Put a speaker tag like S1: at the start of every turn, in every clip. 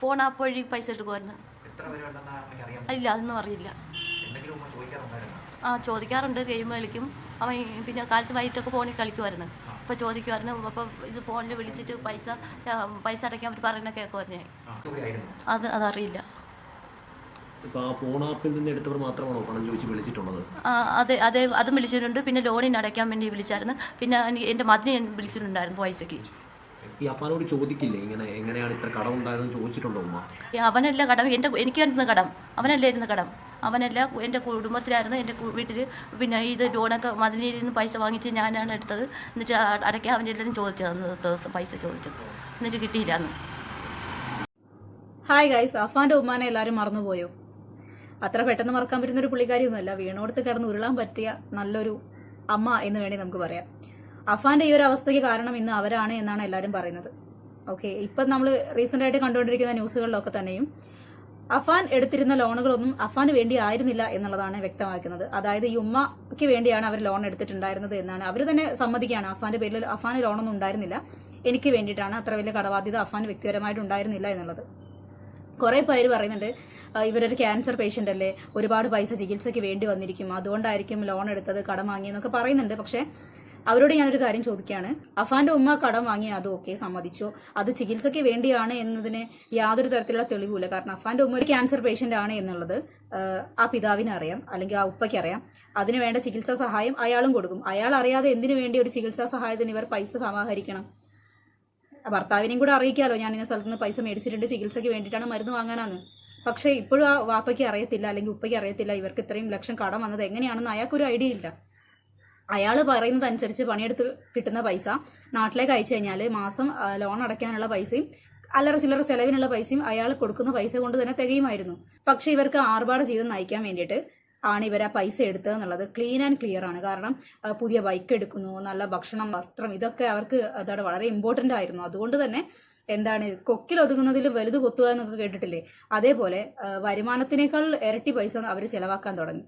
S1: Phone app വഴി പൈസ എടുക്കുമായിരുന്നു ഇല്ല അതൊന്നും അറിയില്ല. ആ ചോദിക്കാറുണ്ട് ഗെയിം കളിക്കും. അവൻ പിന്നെ കാലത്ത് വൈകിട്ടൊക്കെ ഫോണിൽ കളിക്കുമായിരുന്നു അപ്പോൾ ചോദിക്കുമായിരുന്നു അപ്പോൾ ഇത് ഫോണിൽ വിളിച്ചിട്ട് പൈസ ആ, പൈസ അടയ്ക്കാൻ അവർ പറയുന്ന കേൾക്കുമായിരുന്നു ഞാൻ. അത് അതറിയില്ല.
S2: ഇപ്പോൾ ആ ഫോൺ ആപ്പിൽ നിന്ന് എടുത്തവർ മാത്രമാണോ പണം ചോദിച്ച് വിളിച്ചിട്ടുള്ളത്?
S1: ആ, അതെ അതെ അതും വിളിച്ചിട്ടുണ്ട്. പിന്നെ ലോണിന് അടയ്ക്കാൻ വേണ്ടി വിളിച്ചായിരുന്നു. പിന്നെ എന്റെ മതിന് ഞാൻ വിളിച്ചിട്ടുണ്ടായിരുന്നു പൈസയ്ക്ക്.
S2: ഈ അഫാനോട് ചോദിക്കില്ലേ? ഇങ്ങനെ എങ്ങനെയാണ് ഇത്ര കടം ഉണ്ടായതെന്ന് ചോദിച്ചിട്ടുണ്ടോ ഉമ്മ?
S1: അവനല്ല കടം. എന്റെ എനിക്കായിരുന്നു കടം. അവനല്ലായിരുന്നു കടം. അവനല്ല എന്റെ കുടുംബത്തിലായിരുന്നു. എന്റെ വീട്ടിൽ പിന്നെ ഇത് ലോണൊക്കെ മതിലിൽ നിന്ന് പൈസ വാങ്ങിച്ച് ഞാനാണ് എടുത്തത്. എന്നിട്ട് അടയ്ക്കാൻ അവന്റെ എല്ലാവരും ചോദിച്ചത് അന്ന് ദിവസം പൈസ ചോദിച്ചത്. എന്നിട്ട് കിട്ടിയില്ല അന്ന്.
S3: ഹായ് ഗൈസ് അഫാന്റെ ഉമ്മാനെ എല്ലാവരും മറന്നുപോയോ? അത്ര പെട്ടെന്ന് മറക്കാൻ പറ്റുന്ന ഒരു പുള്ളിക്കാരിയൊന്നുമല്ല. വീണോടത്ത് കിടന്ന് ഉരുളാൻ പറ്റിയ നല്ലൊരു അമ്മ എന്ന് വേണേ നമുക്ക് പറയാം. അഫാന്റെ ഈ ഒരു അവസ്ഥയ്ക്ക് കാരണം ഇന്ന് അവരാണ് എന്നാണ് എല്ലാവരും പറയുന്നത്. ഓക്കെ ഇപ്പം നമ്മൾ റീസെന്റ് ആയിട്ട് കണ്ടുകൊണ്ടിരിക്കുന്ന ന്യൂസുകളിലൊക്കെ തന്നെയും അഫാൻ എടുത്തിരുന്ന ലോണുകളൊന്നും അഫാന് വേണ്ടി ആയിരുന്നില്ല എന്നുള്ളതാണ് വ്യക്തമാക്കുന്നത്. അതായത് ഈ ഉമ്മയ്ക്ക് വേണ്ടിയാണ് അവർ ലോൺ എടുത്തിട്ടുണ്ടായിരുന്നത് എന്നാണ്. അവർ തന്നെ സമ്മതിക്കുകയാണ്. അഫാന്റെ പേരിൽ അഫാന് ലോണൊന്നും ഉണ്ടായിരുന്നില്ല. എനിക്ക് വേണ്ടിയിട്ടാണ് അത്ര വലിയ കടബാധ്യത അഫാൻ വ്യക്തിപരമായിട്ട് ഉണ്ടായിരുന്നില്ല എന്നുള്ളത്. കുറേ പേര് പറയുന്നുണ്ട് ഇവരൊരു ക്യാൻസർ പേഷ്യന്റ് അല്ലേ? ഒരുപാട് പൈസ ചികിത്സയ്ക്ക് വേണ്ടി വന്നിരിക്കും. അതുകൊണ്ടായിരിക്കും ലോൺ എടുത്തത് കടം വാങ്ങിയെന്നൊക്കെ പറയുന്നുണ്ട്. പക്ഷേ അവരോട് ഞാനൊരു കാര്യം ചോദിക്കുകയാണ് അഫാന്റെ ഉമ്മ കടം വാങ്ങി അത് ഓക്കെ സമ്മതിച്ചു. അത് ചികിത്സയ്ക്ക് വേണ്ടിയാണ് എന്നതിന് യാതൊരു തരത്തിലുള്ള തെളിവുമില്ല. കാരണം അഫാന്റെ ഉമ്മ ഒരു ക്യാൻസർ പേഷ്യന്റ് ആണ് എന്നുള്ളത് ആ, പിതാവിന് അറിയാം അല്ലെങ്കിൽ ആ ഉപ്പയ്ക്ക് അറിയാം അതിന് വേണ്ട ചികിത്സാ സഹായം അയാളും കൊടുക്കും. അയാൾ അറിയാതെ എന്തിനു വേണ്ടി ഒരു ചികിത്സാ സഹായത്തിന് ഇവർ പൈസ സമാഹരിക്കണം? ഭർത്താവിനെയും കൂടെ അറിയിക്കാലോ ഞാൻ ഇന്ന സ്ഥലത്ത് നിന്ന് പൈസ മേടിച്ചിട്ടുണ്ട് ചികിത്സയ്ക്ക് വേണ്ടിയിട്ടാണ് മരുന്ന് വാങ്ങാനാണ്. പക്ഷേ ഇപ്പോഴും ആ വാപ്പയ്ക്ക് അറിയത്തില്ല അല്ലെങ്കിൽ ഉപ്പയ്ക്ക് അറിയത്തില്ല ഇവർക്ക് ഇത്രയും ലക്ഷം കടം വന്നത് എങ്ങനെയാണെന്ന് അയാൾക്കൊരു ഐഡിയ ഇല്ല. അയാൾ പറയുന്നത് അനുസരിച്ച് പണിയെടുത്ത് കിട്ടുന്ന പൈസ നാട്ടിലേക്ക് അയച്ചു കഴിഞ്ഞാൽ മാസം ലോൺ അടയ്ക്കാനുള്ള പൈസയും അല്ലറ ചില്ലറ ചെലവിനുള്ള പൈസയും അയാൾ കൊടുക്കുന്ന പൈസ കൊണ്ട് തന്നെ തികയുമായിരുന്നു. പക്ഷെ ഇവർക്ക് ആർഭാട ജീവിതം നയിക്കാൻ വേണ്ടിയിട്ട് ആണ് ഇവർ ആ പൈസ എടുത്തത് എന്നുള്ളത് ക്ലീൻ ആൻഡ് ക്ലിയർ ആണ്. കാരണം പുതിയ ബൈക്ക് എടുക്കുന്നു നല്ല ഭക്ഷണം വസ്ത്രം ഇതൊക്കെ അവർക്ക് അതാണ് വളരെ ഇമ്പോർട്ടന്റ് ആയിരുന്നു. അതുകൊണ്ട് തന്നെ എന്താണ് കൊക്കിൽ ഒതുങ്ങുന്നതിൽ വലുത് കൊത്തുക എന്നൊക്കെ കേട്ടിട്ടില്ലേ? അതേപോലെ വരുമാനത്തിനേക്കാൾ ഇരട്ടി പൈസ അവർ ചിലവാക്കാൻ തുടങ്ങി.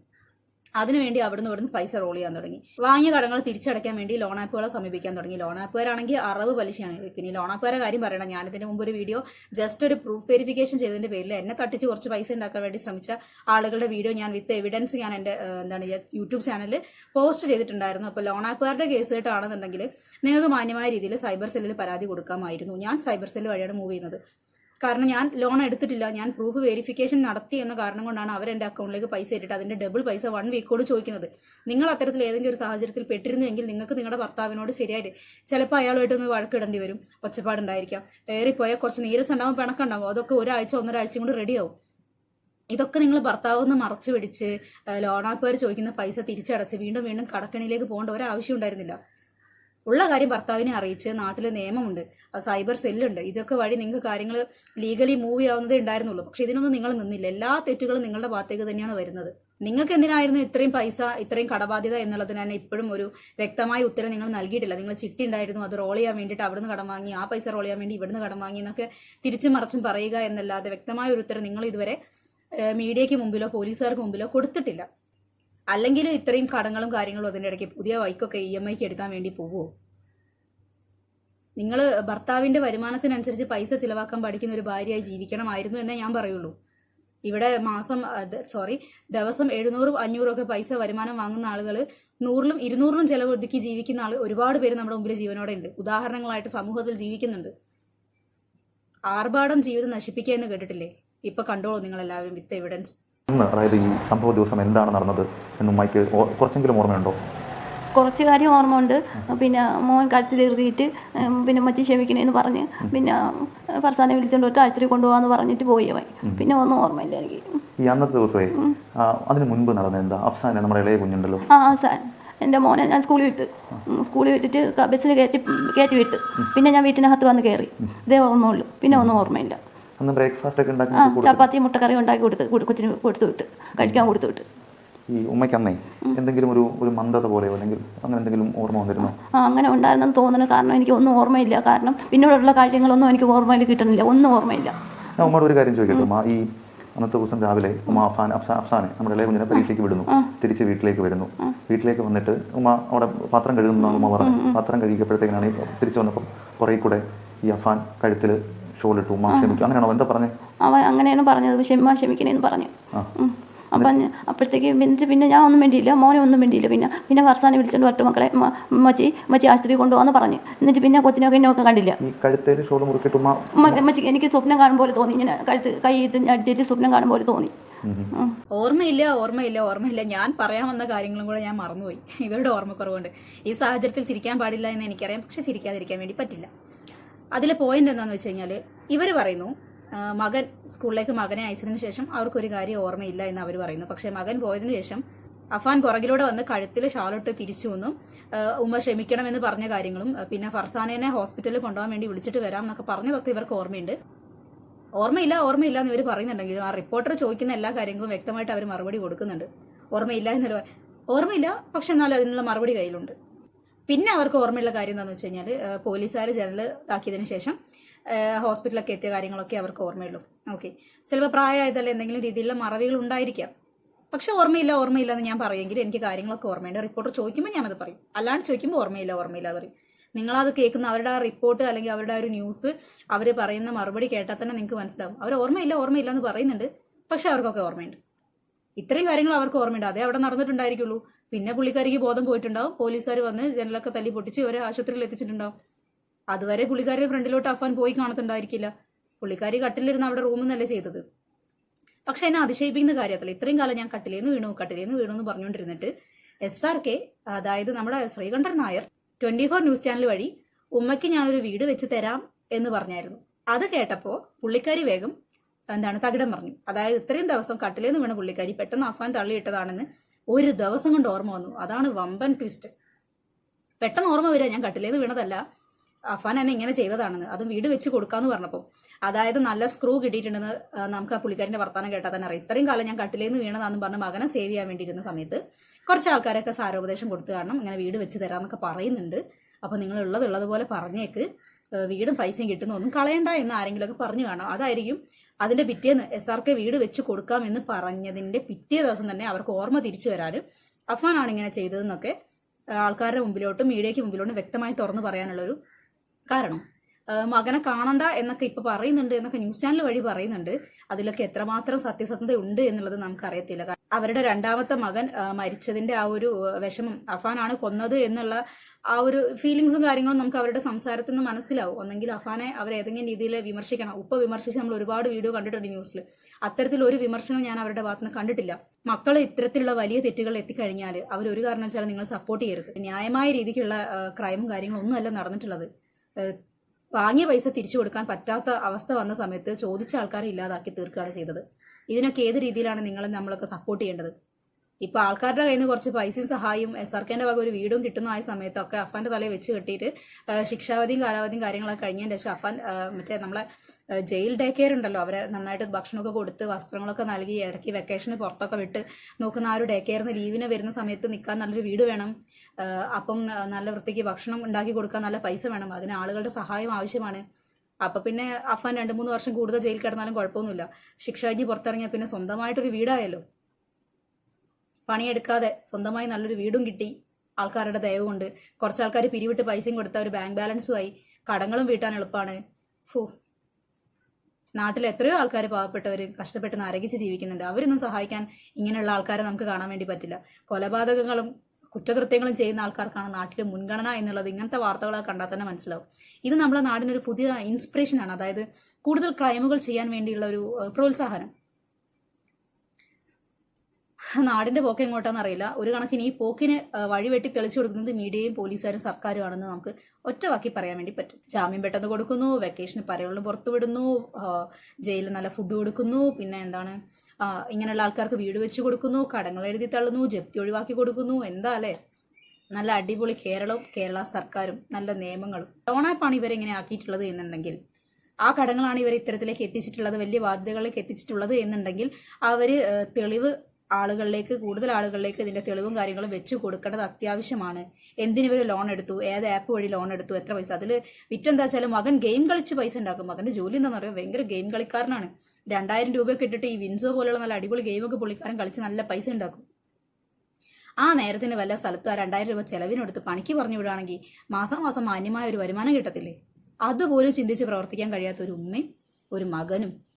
S3: അതിനുവേണ്ടി അവിടുന്ന് ഇവിടുന്ന് പൈസ റോൾ ചെയ്യാൻ തുടങ്ങി. വാങ്ങിയ കടങ്ങൾ തിരിച്ചടയ്ക്കാൻ വേണ്ടി ലോൺ ആപ്പുകളെ സമീപിക്കാൻ തുടങ്ങി. ലോൺ ആപ്പുകാരാണെങ്കിൽ അറവ് പലിശയാണ്. പിന്നെ ലോൺ ആപ്പുകാരെ കാര്യം പറയണം. ഞാൻ ഇതിന് മുമ്പ് ഒരു വീഡിയോ ജസ്റ്റ് ഒരു പ്രൂഫ് വെരിഫിക്കേഷൻ ചെയ്തതിന്റെ പേരിൽ എന്നെ തട്ടിച്ച് കുറച്ച് പൈസ ഉണ്ടാക്കാൻ വേണ്ടി ശ്രമിച്ച ആളുകളുടെ വീഡിയോ ഞാൻ വിത്ത് എവിഡൻസ് ഞാൻ എന്റെ എന്താണ് യൂട്യൂബ് ചാനലിൽ പോസ്റ്റ് ചെയ്തിട്ടുണ്ടായിരുന്നു. അപ്പോൾ ലോൺ ആപ്പുകാരുടെ കേസ് കേട്ടാണെന്നുണ്ടെങ്കിൽ നിങ്ങൾക്ക് മാന്യമായ രീതിയിൽ സൈബർ സെല്ലിൽ പരാതി കൊടുക്കാമായിരുന്നു. ഞാൻ സൈബർ സെല്ല് വഴിയാണ് മൂവ് ചെയ്യുന്നത്. കാരണം ഞാൻ ലോൺ എടുത്തിട്ടില്ല. ഞാൻ പ്രൂഫ് വെരിഫിക്കേഷൻ നടത്തി എന്ന കാരണം കൊണ്ടാണ് അവർ എന്റെ അക്കൗണ്ടിലേക്ക് പൈസ ഇട്ടിട്ട് അതിന്റെ ഡബിൾ പൈസ വൺ വീക്കോട് ചോദിക്കുന്നത്. നിങ്ങൾ അത്തരത്തിൽ ഏതെങ്കിലും ഒരു സാഹചര്യത്തിൽ പെട്ടിരുന്നുവെങ്കിൽ നിങ്ങൾക്ക് നിങ്ങളുടെ ഭർത്താവിനോട് ശരിയായിട്ട് ചിലപ്പോൾ അയാളുമായിട്ടൊന്ന് വഴക്കിടേണ്ടി വരും. ഒച്ചപ്പാടുണ്ടായിരിക്കാം. ഏറിപ്പോയാൽ കുറച്ച് നീരസം ഉണ്ടാവും പിണക്കുണ്ടാവും അതൊക്കെ ഒരാഴ്ച ഒന്നൊരാഴ്ച കൊണ്ട് റെഡിയാവും ഇതൊക്കെ നിങ്ങൾ ഭർത്താവ് ഒന്ന് മറച്ചു പിടിച്ച് ലോണാപ്പുകാർ ചോദിക്കുന്ന പൈസ തിരിച്ചടച്ച് വീണ്ടും വീണ്ടും കടക്കണിയിലേക്ക് പോകേണ്ട ഒരാവശ്യം ഉണ്ടായിരുന്നില്ല. ഉള്ള കാര്യം ഭർത്താവിനെ അറിയിച്ച് നാട്ടിൽ നിയമമുണ്ട്. സൈബർ സെല്ലുണ്ട്. ഇതൊക്കെ വഴി നിങ്ങൾക്ക് കാര്യങ്ങൾ ലീഗലി മൂവ് ചെയ്യാവുന്നതേ ഉണ്ടായിരുന്നുള്ളൂ. പക്ഷെ ഇതിനൊന്നും നിങ്ങൾ നിന്നില്ല. എല്ലാ തെറ്റുകളും നിങ്ങളുടെ ഭാഗത്തേക്ക് തന്നെയാണ് വരുന്നത്. നിങ്ങൾക്ക് എന്തിനായിരുന്നു ഇത്രയും പൈസ ഇത്രയും കടബാധ്യത എന്നുള്ളതിന് തന്നെ ഇപ്പോഴും ഒരു വ്യക്തമായ ഉത്തരം നിങ്ങൾ നൽകിയിട്ടില്ല. നിങ്ങൾ ചിട്ടി ഉണ്ടായിരുന്നു അത് റോൾ ചെയ്യാൻ വേണ്ടിയിട്ട് അവിടുന്ന് കടം വാങ്ങി ആ പൈസ റോൾ ചെയ്യാൻ വേണ്ടി ഇവിടുന്ന് കടം വാങ്ങി എന്നൊക്കെ തിരിച്ചു മറച്ചും പറയുക എന്നല്ലാതെ വ്യക്തമായ ഒരു ഉത്തരം നിങ്ങൾ ഇതുവരെ മീഡിയയ്ക്ക് മുമ്പിലോ പോലീസുകാർക്ക് മുമ്പിലോ കൊടുത്തിട്ടില്ല. അല്ലെങ്കിൽ ഇത്രയും കടങ്ങളും കാര്യങ്ങളും അതിന്റെ ഇടയ്ക്ക് പുതിയ ബൈക്കൊക്കെ ഇ എം ഐക്ക് എടുക്കാൻ വേണ്ടി പോവുമോ നിങ്ങൾ ഭർത്താവിന്റെ വരുമാനത്തിനനുസരിച്ച് പൈസ ചിലവാക്കാൻ പഠിക്കുന്ന ഒരു ഭാര്യയായി ജീവിക്കണമായിരുന്നു എന്നേ ഞാൻ പറയുള്ളൂ. ഇവിടെ മാസം സോറി ദിവസം എഴുന്നൂറും അഞ്ഞൂറും ഒക്കെ പൈസ വരുമാനം വാങ്ങുന്ന ആളുകൾ നൂറിലും ഇരുന്നൂറിലും ചിലവ് ഒതുക്കി ജീവിക്കുന്ന ആൾ ഒരുപാട് പേര് നമ്മുടെ മുമ്പിൽ ജീവനോടെ ഉണ്ട്. ഉദാഹരണങ്ങളായിട്ട് സമൂഹത്തിൽ ജീവിക്കുന്നുണ്ട്. ആർഭാടം ജീവിതം നശിപ്പിക്കുക എന്ന് കേട്ടിട്ടില്ലേ? ഇപ്പൊ കണ്ടോളൂ നിങ്ങൾ എല്ലാവരും വിത്ത് എവിഡൻസ്.
S4: അന്ന് അതായത് ഈ സംഭവ ദിവസം എന്താണ് നടന്നത് എന്ന് ഉമ്മയ്ക്ക് കുറച്ചെങ്കിലും ഓർമ്മയുണ്ടോ?
S5: കുറച്ച് കാര്യം ഓർമ്മ ഉണ്ട് പിന്നെ മോൻ കഴുത്തിൽ എഴുതിയിട്ട് പിന്നെ മച്ചി ക്ഷമിക്കണേന്ന് പറഞ്ഞ് പിന്നെ ഫർസാനെ വിളിച്ചോണ്ട് ഒറ്റ ആശുപത്രി കൊണ്ടുപോകാന്ന് പറഞ്ഞിട്ട് പോയി അവൻ. പിന്നെ ഒന്നും ഓർമ്മയില്ല എനിക്ക്
S4: ഈ അന്നത്തെ ദിവസമേ അതിന് മുൻപ് നടന്ന എന്താ? അഫ്സാൻ നമ്മുടെ ഇളയ കുഞ്ഞുണ്ടല്ലോ.
S5: ആ അഫ്സാൻ. എന്റെ മോനെ ഞാൻ സ്കൂളിൽ വിട്ട് സ്കൂളിൽ വിട്ടിട്ട് ബസ്സിൽ കയറ്റി കയറ്റി വിട്ട്. പിന്നെ ഞാൻ വീട്ടിനകത്ത് വന്ന് കയറി. ഇതേ ഓർമ്മയുള്ളൂ. പിന്നെ ഒന്നും ഓർമ്മയില്ല.
S4: അന്ന് ബ്രേക്ക്ഫാസ്റ്റ് ഒക്കെ ഉണ്ടാക്കി
S5: ചപ്പാത്തി മുട്ടക്കറി ഉണ്ടാക്കി കൊടുത്ത് കൊടു- കൊച്ചിന് കൊടുത്തു വിട്ട് കഴിക്കാൻ കൊടുത്തു വിട്ട്.
S4: ഈ എന്തെങ്കിലും ഒരു ഒരു മന്ദത പോലെയോ അല്ലെങ്കിൽ അങ്ങനെ എന്തെങ്കിലും ഓർമ്മ വന്നിരുന്നോ?
S5: ആ അങ്ങനെ ഉണ്ടായിരുന്നെന്ന് തോന്നുന്നു. കാരണം എനിക്ക് ഒന്നും ഓർമ്മയില്ല. കാരണം പിന്നീടുള്ള കാര്യങ്ങളൊന്നും എനിക്ക് ഓർമ്മയിൽ കിട്ടുന്നില്ല. ഒന്നും ഓർമ്മയില്ല.
S4: ഞാൻ ഉമ്മയോട് ഒരു കാര്യം ചോദിക്കട്ടെ? ഈ അന്നത്തെ ദിവസം രാവിലെ ഉമ്മ അഫാൻ അഫ്സാ അഫ്സാനെ നമ്മുടെ ഇളയ കുഞ്ഞിനെ പരീക്ഷയ്ക്ക് വിടുന്നു. തിരിച്ച് വീട്ടിലേക്ക് വരുന്നു. വീട്ടിലേക്ക് വന്നിട്ട് ഉമ്മ അവിടെ പാത്രം കഴുകുന്നതാണ് ഉമ്മ പറഞ്ഞു പാത്രം കഴുകിയപ്പോഴത്തേക്കാണ് തിരിച്ചു വന്നപ്പോൾ പുറകെ കൂടെ ഈ അഫാൻ കഴുത്തിൽ ഇട്ടു ഉമ്മ ക്ഷമിക്കും. അങ്ങനെയാണോ? എന്താ പറഞ്ഞത്
S5: അവ അങ്ങനെയാണ് പറഞ്ഞത്. ക്ഷമ ക്ഷമിക്കണേന്ന് പറഞ്ഞു. അപ്പൊ അപ്പോഴത്തേക്ക് പിന്നെ പിന്നെ ഞാൻ ഒന്നും വേണ്ടിയില്ല മോനെ ഒന്നും വേണ്ടിയില്ല പിന്നെ പിന്നെ വർത്താനം വിളിച്ചോണ്ട് വട്ടു മക്കളെ. മച്ചി മച്ചി ആശുപത്രി കൊണ്ടുപോകാന്ന് പറഞ്ഞു. എന്നിട്ട് പിന്നെ കൊച്ചിനൊക്കെ എന്നൊക്കെ കണ്ടില്ല.
S4: ഉമ്മ
S5: മച്ചി എനിക്ക് സ്വപ്നം കാണും പോലെ തോന്നി. ഇങ്ങനെ കഴുത്ത് കൈയിട്ട് അടിച്ചിട്ട് സ്വപ്നം കാണും പോലെ തോന്നി.
S3: ഓർമ്മയില്ല ഓർമ്മയില്ല ഓർമ്മയില്ല. ഞാൻ പറയാൻ വന്ന കാര്യങ്ങളും കൂടെ ഞാൻ മറന്നുപോയി. ഇവരുടെ ഓർമ്മക്കുറവുണ്ട് ഈ സാഹചര്യത്തിൽ ചിരിക്കാൻ പാടില്ല എന്ന് എനിക്കറിയാം. പക്ഷെ ചിരിക്കാതിരിക്കാൻ വേണ്ടി പറ്റില്ല. അതിലെ പോയിന്റ് എന്താണെന്ന് വെച്ച് കഴിഞ്ഞാൽ ഇവർ പറയുന്നു മകൻ സ്കൂളിലേക്ക് മകനെ അയച്ചതിന് ശേഷം അവർക്കൊരു കാര്യം ഓർമ്മയില്ല എന്ന് അവർ പറയുന്നു. പക്ഷേ മകൻ പോയതിനു ശേഷം അഫാൻ പുറകിലൂടെ വന്ന് കഴുത്തിൽ ഷാളിട്ട് തിരിച്ചു വന്നും. ഉമ്മ ക്ഷമിക്കണമെന്ന് പറഞ്ഞ കാര്യങ്ങളും പിന്നെ ഫർസാനേനെ ഹോസ്പിറ്റലിൽ കൊണ്ടുപോകാൻ വേണ്ടി വിളിച്ചിട്ട് വരാം എന്നൊക്കെ പറഞ്ഞതൊക്കെ ഇവർക്ക് ഓർമ്മയുണ്ട്. ഓർമ്മയില്ല ഓർമ്മയില്ല എന്ന് ഇവർ പറയുന്നുണ്ടെങ്കിലും ആ റിപ്പോർട്ടർ ചോദിക്കുന്ന എല്ലാ കാര്യങ്ങളും വ്യക്തമായിട്ട് അവർ മറുപടി കൊടുക്കുന്നുണ്ട്. ഓർമ്മയില്ല എന്നൊരു ഓർമ്മയില്ല പക്ഷെ എന്നാലും അതിനുള്ള മറുപടി കയ്യിലുണ്ട്. പിന്നെ അവർക്ക് ഓർമ്മയുള്ള കാര്യം എന്താണെന്ന് വെച്ച് കഴിഞ്ഞാൽ പോലീസുകാർ ജനൽ ഇതാക്കിയതിന് ശേഷം ഹോസ്പിറ്റലൊക്കെ എത്തിയ കാര്യങ്ങളൊക്കെ അവർക്ക് ഓർമ്മയുള്ളൂ. ഓക്കെ. ചിലപ്പോൾ പ്രായമായതല്ല എന്തെങ്കിലും രീതിയിലുള്ള മറവികൾ ഉണ്ടായിരിക്കാം. പക്ഷെ ഓർമ്മയില്ല ഓർമ്മയില്ല എന്ന് ഞാൻ പറയുമെങ്കിൽ എനിക്ക് കാര്യങ്ങളൊക്കെ ഓർമ്മയുണ്ട്. റിപ്പോർട്ടർ ചോദിക്കുമ്പോൾ ഞാനത് പറയും. അല്ലാണ്ട് ചോദിക്കുമ്പോൾ ഓർമ്മയില്ല ഓർമ്മയില്ല എന്ന് പറയും. നിങ്ങളത് കേൾക്കുന്ന അവരുടെ ആ റിപ്പോർട്ട് അല്ലെങ്കിൽ അവരുടെ ആ ഒരു ന്യൂസ് അവർ പറയുന്ന മറുപടി കേട്ടാൽ തന്നെ നിങ്ങൾക്ക് മനസ്സിലാവും. അവർ ഓർമ്മയില്ല ഓർമ്മയില്ല എന്ന് പറയുന്നുണ്ട്. പക്ഷെ അവർക്കൊക്കെ ഓർമ്മയുണ്ട്. ഇത്രയും കാര്യങ്ങൾ അവർക്ക് ഓർമ്മയുണ്ട്. അതേ അവിടെ നടന്നിട്ടുണ്ടായിരിക്കുള്ളൂ. പിന്നെ പുള്ളിക്കാരിക്ക് ബോധം പോയിട്ടുണ്ടാവും. പോലീസുകാർ വന്ന് ജനലൊക്കെ തല്ലി പൊട്ടിച്ച് ഇവരെ ആശുപത്രിയിൽ എത്തിച്ചിട്ടുണ്ടാവും. അതുവരെ പുള്ളിക്കാരി ഫ്രണ്ടിലോട്ട് അഫാൻ പോയി കാണത്തുണ്ടായിരിക്കില്ല. പുള്ളിക്കാരി കട്ടിലിരുന്ന് അവിടെ റൂമിൽ നിന്നല്ലേ ചെയ്തത്. പക്ഷെ എന്നെ അതിശയിപ്പിക്കുന്ന കാര്യത്തില്ല ഇത്രയും കാലം ഞാൻ കട്ടിലേന്ന് വീണു കട്ടിലേന്ന് വീണു എന്ന് പറഞ്ഞുകൊണ്ടിരുന്നിട്ട് എസ് ആർ കെ അതായത് നമ്മുടെ Sreekandan Nair twenty four news channel വഴി ഉമ്മയ്ക്ക് ഞാനൊരു വീട് വെച്ച് തരാം എന്ന് പറഞ്ഞായിരുന്നു. അത് കേട്ടപ്പോൾ പുള്ളിക്കാരി വേഗം എന്താണ് തകിടം പറഞ്ഞു അതായത് ഇത്രയും ദിവസം കട്ടിലേന്ന് വീണ പുള്ളിക്കാരി പെട്ടെന്ന് അഫാൻ തള്ളിയിട്ടതാണെന്ന് ഒരു ദിവസം കൊണ്ട് ഓർമ്മ വന്നു. അതാണ് വമ്പൻ ട്വിസ്റ്റ് പെട്ടെന്ന് ഓർമ്മ വരിക ഞാൻ കട്ടിലേന്ന് വീണതല്ല. അഫാൻ എന്നെ ഇങ്ങനെ ചെയ്തതാണെന്ന്. അതും വീട് വെച്ച് കൊടുക്കാന്ന് പറഞ്ഞപ്പോൾ അതായത് നല്ല സ്ക്രൂ കിട്ടിയിട്ടുണ്ടെന്ന് നമുക്ക് ആ പുള്ളിക്കാരന്റെ വർത്താനം കേട്ടാൽ തന്നെ അറിയാം. ഇത്രയും കാലം ഞാൻ കട്ടിലേന്ന് വീണതാന്ന് പറഞ്ഞ് മകനെ സേവ് ചെയ്യാൻ വേണ്ടിയിരുന്ന സമയത്ത് കുറച്ച് ആൾക്കാരൊക്കെ സാരോപദേശം കൊടുത്തു കാരണം ഇങ്ങനെ വീട് വെച്ച് തരാമെന്നൊക്കെ പറയുന്നുണ്ട്. അപ്പോൾ നിങ്ങൾ ഉള്ളത് ഉള്ളതുപോലെ പറഞ്ഞേക്ക്. വീടും പൈസയും കിട്ടുന്നൊന്നും കളയണ്ട എന്ന് ആരെങ്കിലുമൊക്കെ പറഞ്ഞു കാണാം അതായിരിക്കും അതിന്റെ പിറ്റേന്ന് എസ് ആർ കെ വീട് വെച്ച് കൊടുക്കാം എന്ന് പറഞ്ഞതിന്റെ പിറ്റേ ദിവസം തന്നെ അവർക്ക് ഓർമ്മ തിരിച്ചു വരാനും അഫാനാണ് ഇങ്ങനെ ചെയ്തതെന്നൊക്കെ ആൾക്കാരുടെ മുമ്പിലോട്ടും മീഡിയയ്ക്ക് മുമ്പിലോട്ടും വ്യക്തമായി തുറന്നു പറയാനുള്ളൊരു കാരണം. മകനെ കാണണ്ട എന്നൊക്കെ ഇപ്പൊ പറയുന്നുണ്ട് എന്നൊക്കെ ന്യൂസ് ചാനൽ വഴി പറയുന്നുണ്ട്. അതിലൊക്കെ എത്രമാത്രം സത്യസന്ധത ഉണ്ട് എന്നുള്ളത് നമുക്ക് അറിയത്തില്ല അവരുടെ രണ്ടാമത്തെ മകൻ മരിച്ചതിന്റെ ആ ഒരു വിഷമം അഫാനാണ് കൊന്നത് എന്നുള്ള ആ ഒരു ഫീലിങ്സും കാര്യങ്ങളും നമുക്ക് അവരുടെ സംസാരത്തിൽ നിന്ന് മനസ്സിലാവും. ഒന്നെങ്കിൽ അഫാനെ അവർ ഏതെങ്കിലും രീതിയിൽ വിമർശിക്കണം. ഉപ്പ വിമർശിച്ച് നമ്മൾ ഒരുപാട് വീഡിയോ കണ്ടിട്ടുണ്ട് ന്യൂസിൽ. അത്തരത്തിൽ ഒരു വിമർശനം ഞാൻ അവരുടെ ഭാഗത്ത് നിന്ന് കണ്ടിട്ടില്ല. മക്കൾ ഇത്തരത്തിലുള്ള വലിയ തെറ്റുകൾ എത്തിക്കഴിഞ്ഞാൽ അവർ ഒരു കാരണം വെച്ചാൽ നിങ്ങൾ സപ്പോർട്ട് ചെയ്യരുത്. ന്യായമായ രീതിക്കുള്ള ക്രൈമും കാര്യങ്ങളും ഒന്നും അല്ല നടന്നിട്ടുള്ളത് വാങ്ങിയ പൈസ തിരിച്ചു കൊടുക്കാൻ പറ്റാത്ത അവസ്ഥ വന്ന സമയത്ത് ചോദിച്ച ആൾക്കാരെ ഇല്ലാതാക്കി തീർക്കുകയാണ് ചെയ്തത്. ഇതിനൊക്കെ ഏത് രീതിയിലാണ് നിങ്ങൾ നമ്മളൊക്കെ സപ്പോർട്ട് ചെയ്യേണ്ടത്? ഇപ്പൊ ആൾക്കാരുടെ കയ്യിൽ നിന്ന് കുറച്ച് പൈസയും സഹായവും എസ് ആർ കെന്റെ വക ഒരു വീടും കിട്ടുന്ന ആയ സമയത്തൊക്കെ അഫാന്റെ തലയിൽ വെച്ച് കെട്ടിയിട്ട് ശിക്ഷാവധിയും കാലാവധിയും കാര്യങ്ങളൊക്കെ കഴിഞ്ഞതിന് ശേഷം അഫാൻ മറ്റേ നമ്മളെ ജയിൽ ഡേ കെയർ ഉണ്ടല്ലോ അവരെ നന്നായിട്ട് ഭക്ഷണമൊക്കെ കൊടുത്ത് വസ്ത്രങ്ങളൊക്കെ നൽകി ഇടയ്ക്ക് വെക്കേഷന് പുറത്തൊക്കെ വിട്ട് നോക്കുന്ന ആ ഒരു ഡേ കെയറിന് ലീവിന് വരുന്ന സമയത്ത് നിൽക്കാൻ നല്ലൊരു വീട് വേണം. അപ്പം നല്ല വൃത്തിക്ക് ഭക്ഷണം ഉണ്ടാക്കി കൊടുക്കാൻ നല്ല പൈസ വേണം. അതിന് ആളുകളുടെ സഹായം ആവശ്യമാണ്. അപ്പൊ പിന്നെ അഫാൻ രണ്ട് മൂന്ന് വർഷം കൂടുതൽ ജയിൽ കിടന്നാലും കുഴപ്പമൊന്നുമില്ല. ശിക്ഷ കഴിഞ്ഞ് പുറത്തിറങ്ങിയാൽ പിന്നെ സ്വന്തമായിട്ടൊരു വീടായല്ലോ. പണിയെടുക്കാതെ സ്വന്തമായി നല്ലൊരു വീടും കിട്ടി. ആൾക്കാരുടെ ദയവ് കൊണ്ട് കുറച്ച് ആൾക്കാർ പിരിവിട്ട് പൈസയും കൊടുത്ത ഒരു ബാങ്ക് ബാലൻസും ആയി കടങ്ങളും വീട്ടാൻ എളുപ്പമാണ് ഫൂ. നാട്ടിൽ എത്രയോ ആൾക്കാർ പാവപ്പെട്ടവർ കഷ്ടപ്പെട്ട് നരകിച്ച് ജീവിക്കുന്നുണ്ട്. അവരൊന്നും സഹായിക്കാൻ ഇങ്ങനെയുള്ള ആൾക്കാരെ നമുക്ക് കാണാൻ വേണ്ടി പറ്റില്ല. കൊലപാതകങ്ങളും കുറ്റകൃത്യങ്ങളും ചെയ്യുന്ന ആൾക്കാർക്കാണ് നാട്ടിൽ മുൻഗണന എന്നുള്ളത് ഇങ്ങനത്തെ വാർത്തകളൊക്കെ കണ്ടാൽ തന്നെ മനസ്സിലാവും. ഇത് നമ്മുടെ നാടിനൊരു പുതിയ ഇൻസ്പിറേഷനാണ് അതായത് കൂടുതൽ ക്രൈമുകൾ ചെയ്യാൻ വേണ്ടിയുള്ള ഒരു പ്രോത്സാഹനം. നാടിന്റെ പോക്ക് എങ്ങോട്ടാന്ന് അറിയില്ല. ഒരു കണക്കിന് ഈ പോക്കിന് വഴിവെട്ടി തെളിച്ചു കൊടുക്കുന്നത് മീഡിയയും പോലീസുകാരും സർക്കാരുമാണെന്ന് നമുക്ക് ഒറ്റവാക്കി പറയാൻ വേണ്ടി പറ്റും. ജാമ്യം പെട്ടെന്ന് കൊടുക്കുന്നു വെക്കേഷന് പുറത്തു വിടുന്നു ജയിലിൽ നല്ല ഫുഡ് കൊടുക്കുന്നു പിന്നെ എന്താണ് ഇങ്ങനെയുള്ള ആൾക്കാർക്ക് വീട് വെച്ച് കൊടുക്കുന്നു കടങ്ങൾ എഴുതി തള്ളുന്നു ജപ്തി ഒഴിവാക്കി കൊടുക്കുന്നു എന്താ അല്ലേ? നല്ല അടിപൊളി കേരളവും കേരള സർക്കാരും നല്ല നിയമങ്ങളും. ടോണാപ്പാണ് ഇവരെ ഇങ്ങനെ ആക്കിയിട്ടുള്ളത് എന്നുണ്ടെങ്കിൽ ആ കടങ്ങളാണ് ഇവരെ ഇത്തരത്തിലേക്ക് എത്തിച്ചിട്ടുള്ളത് വലിയ ബാധ്യതകളിലേക്ക് എത്തിച്ചിട്ടുള്ളത് എന്നുണ്ടെങ്കിൽ അവർ തെളിവ് ആളുകളിലേക്ക് കൂടുതൽ ആളുകളിലേക്ക് ഇതിന്റെ തെളിവും കാര്യങ്ങളും വെച്ച് കൊടുക്കേണ്ടത് അത്യാവശ്യമാണ്. എന്തിനിവർ ലോൺ എടുത്തു? ഏത് ആപ്പ് വഴി ലോൺ എടുത്തു? എത്ര പൈസ? അതിൽ വിറ്റെന്താ വെച്ചാൽ മകൻ ഗെയിം കളിച്ച് പൈസ ഉണ്ടാക്കും. മകന്റെ ജോലി എന്താണെന്ന് അറിയാം? ഭയങ്കര ഗെയിം കളിക്കാരനാണ്. രണ്ടായിരം രൂപയൊക്കെ ഇട്ടിട്ട് ഈ വിൻസോ പോലുള്ള നല്ല അടിപൊളി ഗെയിമൊക്കെ പുള്ളിക്കാരൻ കളിച്ച് നല്ല പൈസ ഉണ്ടാക്കും. ആ നേരത്തിന് വല്ല സ്ഥലത്ത് ആ രണ്ടായിരം രൂപ ചെലവിനെടുത്ത് പണിക്ക് പറഞ്ഞു വിടുകയാണെങ്കിൽ മാസം മാസം മാന്യമായ ഒരു വരുമാനം കിട്ടത്തില്ലേ? അതുപോലും ചിന്തിച്ച് പ്രവർത്തിക്കാൻ കഴിയാത്ത ഒരു ഉമ്മയും ഒരു മകനും.